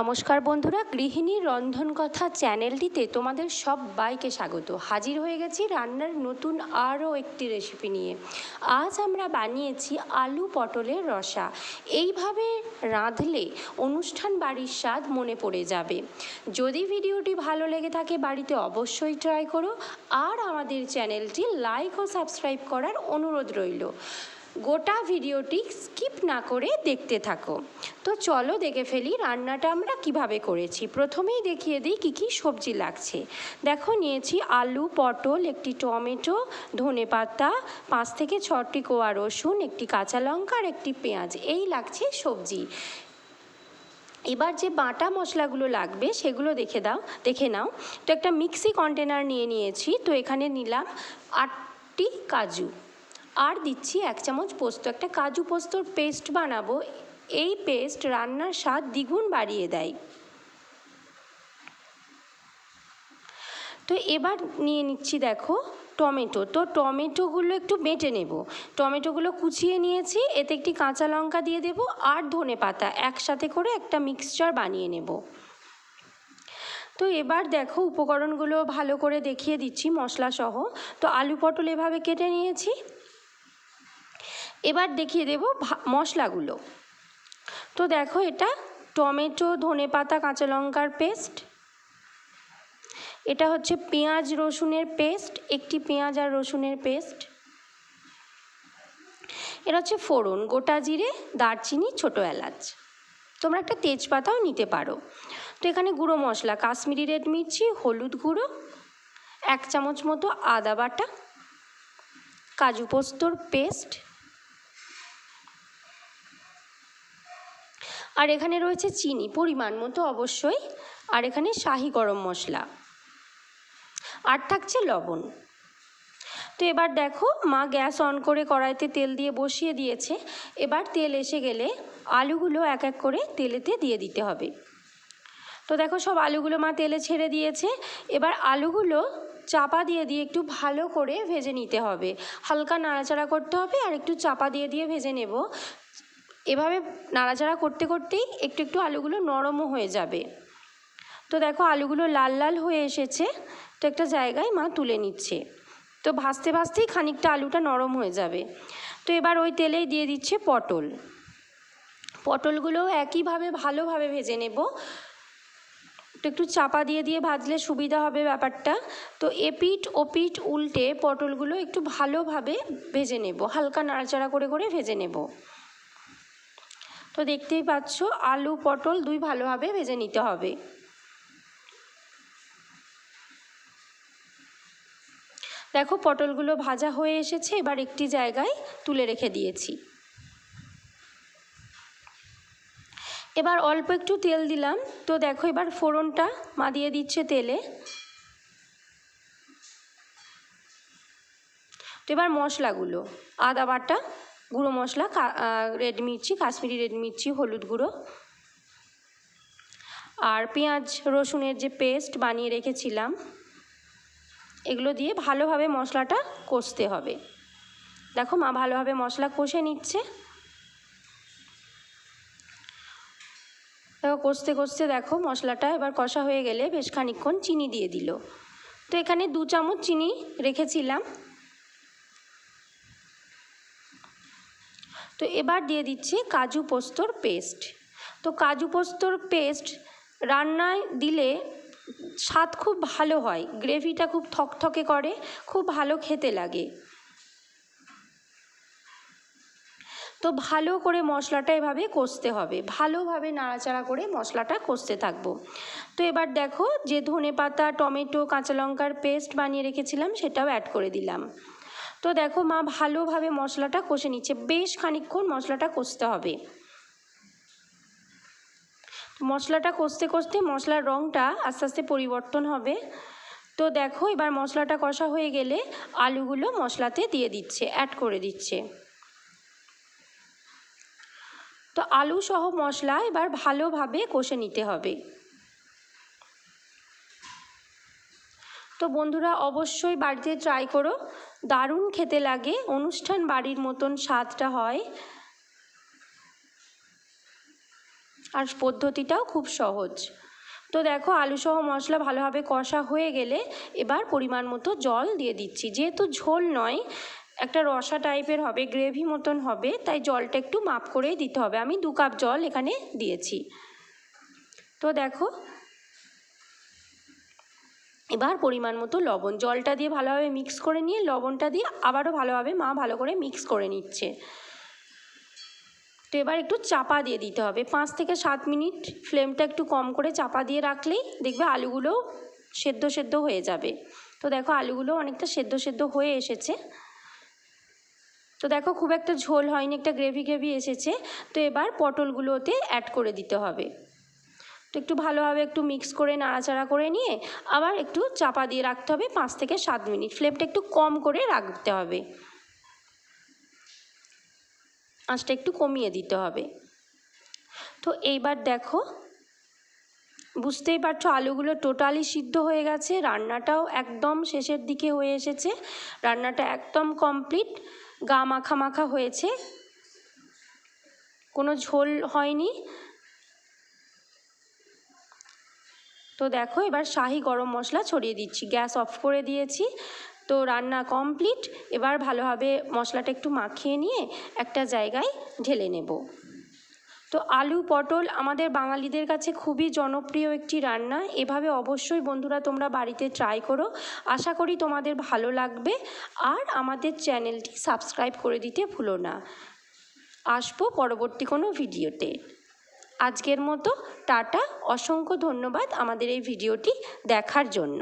নমস্কার বন্ধুরা গৃহিণীর রন্ধন কথা চ্যানেলটিতে তোমাদের সব বাইকে স্বাগত। হাজির হয়ে গেছি রান্নার নতুন আরও একটি রেসিপি নিয়ে। আজ আমরা বানিয়েছি আলু পটলের রসা। এইভাবে রাঁধলে অনুষ্ঠান বাড়ির স্বাদ মনে পড়ে যাবে। যদি ভিডিওটি ভালো লেগে থাকে বাড়িতে অবশ্যই ট্রাই করো। আর আমাদের চ্যানেলটি লাইক ও সাবস্ক্রাইব করার অনুরোধ রইল। গোটা ভিডিওটি স্কিপ না করে দেখতে থাকো। তো চলো দেখে ফেলি রান্নাটা আমরা কীভাবে করেছি। প্রথমেই দেখিয়ে দিই কী কী সবজি লাগছে। দেখো, নিয়েছি আলু, পটল, একটি টমেটো, ধনে পাতা, পাঁচ থেকে ছটি কোয়া রসুন, একটি কাঁচা লঙ্কা আর একটি পেঁয়াজ। এই লাগছে সবজি। এবার যে বাটা মশলাগুলো লাগবে সেগুলো দেখে দাও, দেখে নাও। তো একটা মিক্সি কন্টেনার নিয়ে নিয়েছি। তো এখানে নিলাম আটটি কাজু। আর দিচ্ছি এক চামচ পোস্ত। একটা কাজু পোস্তর পেস্ট বানাবো। এই পেস্ট রান্নার স্বাদ দ্বিগুণ বাড়িয়ে দেয়। তো এবার নিয়ে নিচ্ছি দেখো টমেটো। তো টমেটোগুলো একটু বেটে নেব। টমেটোগুলো কুচিয়ে নিয়েছি, এতে একটি কাঁচা লঙ্কা দিয়ে দেব আর ধনে পাতা একসাথে করে একটা মিক্সচার বানিয়ে নেব। তো এবার দেখো উপকরণগুলো ভালো করে দেখিয়ে দিচ্ছি মশলা সহ তো আলু পটল এভাবে কেটে নিয়েছি। এবার দেখিয়ে দেব মশলাগুলো। তো দেখো এটা টমেটো ধনে পাতা কাঁচা লঙ্কার পেস্ট। এটা হচ্ছে পেঁয়াজ রসুনের পেস্ট, একটি পেঁয়াজ আর রসুনের পেস্ট। এটা হচ্ছে ফোড়ন, গোটা জিরে, দারচিনি, ছোটো এলাচ। তোমরা একটা তেজপাতাও নিতে পারো। তো এখানে গুঁড়ো মশলা, কাশ্মীরি রেড মির্চি, হলুদ গুঁড়ো, এক চামচ মতো আদা বাটা, কাজু পোস্তর পেস্ট আর এখানে রয়েছে চিনি, পরিমাণ মতো অবশ্যই। আর এখানে শাহি গরম মশলা। আর থাকছে লবণ। তো এবার দেখো, মা গ্যাস অন করে কড়াইতে তেল দিয়ে বসিয়ে দিয়েছে। এবার তেল এসে গেলে আলুগুলো এক এক করে তেলেতে দিয়ে দিতে হবে। তো দেখো, সব আলুগুলো মা তেলে ছেড়ে দিয়েছে। এবার আলুগুলো চাপা দিয়ে দিয়ে একটু ভালো করে ভেজে নিতে হবে। হালকা নাড়াচাড়া করতে হবে আর একটু চাপা দিয়ে দিয়ে ভেজে নেব। এভাবে নাড়াচাড়া করতে করতেই একটু একটু আলুগুলো নরমও হয়ে যাবে। তো দেখো আলুগুলো লাল লাল হয়ে এসেছে, তো একটা জায়গায় মা তুলে নিচ্ছে। তো ভাজতে ভাজতেই খানিকটা আলুটা নরম হয়ে যাবে। তো এবার ওই তেলেই দিয়ে দিচ্ছে পটল। পটলগুলো একইভাবে ভালোভাবে ভেজে নেব। তো একটু চাপা দিয়ে দিয়ে ভাজলে সুবিধা হবে ব্যাপারটা। তো এপিট ওপিট উল্টে পটলগুলো একটু ভালোভাবে ভেজে নেব। হালকা নাড়াচাড়া করে করে ভেজে নেব। তো দেখতেই পাচ্ছ, আলু, পটল দুই ভালোভাবে ভেজে নিতে হবে। দেখো, পটলগুলো ভাজা হয়ে এসেছে, এবার একটি জায়গায় তুলে রেখে দিয়েছি। এবার অল্প একটু তেল দিলাম। তো দেখো, এবার ফোড়নটা মা দিয়ে দিচ্ছে তেলে। তো এবার মশলাগুলো, আদা বাটা গুঁড়ো মশলা রেড মির্চি, কাশ্মীরি রেড মির্চি, হলুদ গুঁড়ো। আর পেঁয়াজ, রসুনের যে পেস্ট বানিয়ে রেখেছিলাম, এগুলো দিয়ে ভালোভাবে মশলাটা কষতে হবে। দেখো মা ভালোভাবে মশলা কষে নিচ্ছে। দেখো, কষতে কষতে দেখো মশলাটা এবার কষা হয়ে গেলে বেশ খানিক্ষণ চিনি দিয়ে দিল। তো এখানে দু চামচ চিনি রেখেছিলাম। তো এবার দিয়ে দিচ্ছি কাজু পোস্তর পেস্ট। তো কাজু পোস্তর পেস্ট রান্নায় দিলে স্বাদ খুব ভালো হয়, গ্রেভিটা খুব থকথকে করে, খুব ভালো খেতে লাগে। তো ভালো করে মশলাটা এভাবে কষতে হবে, ভালোভাবে নাড়াচাড়া করে মশলাটা কষতে থাকব। তো এবার দেখো যে ধনে পাতা টমেটো, কাঁচা লঙ্কার পেস্ট বানিয়ে রেখেছিলাম, সেটাও অ্যাড করে দিলাম। তো দেখো মা ভালোভাবে মশলাটা কষে নিচ্ছে। বেশ খানিক্ষণ মশলাটা কষতে হবে। মশলাটা কষতে কষতে মশলার রঙটা আস্তে আস্তে পরিবর্তন হবে। তো দেখো এবার মশলাটা কষা হয়ে গেলে আলুগুলো মশলাতে দিয়ে দিচ্ছে অ্যাড করে দিচ্ছে। তো আলু সহ মশলা এবার ভালোভাবে কষে নিতে হবে। তো বন্ধুরা অবশ্যই বাড়িতে ট্রাই করো। দারুণ খেতে লাগে। অনুষ্ঠান বাড়ির মতন স্বাদটা হয়। আর পদ্ধতিটাও খুব সহজ। তো দেখো আলু সহ মশলা ভালোভাবে কষা হয়ে গেলে এবার পরিমাণ মতো জল দিয়ে দিচ্ছি। যেহেতু ঝোল নয়, একটা রসা টাইপের হবে গ্রেভি মতন হবে, তাই জলটা একটু মাপ করেই দিতে হবে। আমি দু কাপ জল এখানে দিয়েছি। তো দেখো এবার পরিমাণ মতো লবণ, জলটা দিয়ে ভালোভাবে মিক্স করে নিয়ে লবণটা দিয়ে আবারও ভালোভাবে মা ভালো করে মিক্স করে নিচ্ছে। তো এবার একটু চাপা দিয়ে দিতে হবে। পাঁচ থেকে সাত মিনিট ফ্লেমটা একটু কম করে চাপা দিয়ে রাখলেই দেখবে আলুগুলো সেদ্ধ সেদ্ধ হয়ে যাবে। তো দেখো আলুগুলো অনেকটা সেদ্ধ সেদ্ধ হয়ে এসেছে। তো দেখো খুব একটা ঝোল হয়নি, একটা গ্রেভি গ্রেভি এসেছে। তো এবার পটলগুলোতে অ্যাড করে দিতে হবে। তো একটু ভালোভাবে একটু মিক্স করে, নাড়াচাড়া করে নিয়ে আবার একটু চাপা দিয়ে রাখতে হবে পাঁচ থেকে সাত মিনিট। ফ্লেমটা একটু কম করে রাখতে হবে। আঁচটা একটু কমিয়ে দিতে হবে। তো এইবার দেখো, বুঝতেই পারছ আলুগুলো টোটালি সিদ্ধ হয়ে গেছে, রান্নাটাও একদম শেষের দিকে হয়ে এসেছে, রান্নাটা একদম কমপ্লিট গা মাখা মাখা হয়েছে। কোনো ঝোল হয়নি। তো দেখো এবার শাহি গরম মশলা ছড়িয়ে দিচ্ছি। গ্যাস অফ করে দিয়েছি। তো রান্না কমপ্লিট। এবার ভালোভাবে মশলাটা একটু মাখিয়ে নিয়ে একটা জায়গায় ঢেলে নেব। তো আলু পটল আমাদের বাঙালিদের কাছে খুবই জনপ্রিয় একটি রান্না। এভাবে অবশ্যই বন্ধুরা তোমরা বাড়িতে ট্রাই করো। আশা করি তোমাদের ভালো লাগবে। আর আমাদের চ্যানেলটি সাবস্ক্রাইব করে দিতে ভুলো না। আসব পরবর্তী কোনো ভিডিওতে আজকের মতো টাটা। অসংখ্য ধন্যবাদ আমাদের এই ভিডিওটি দেখার জন্য।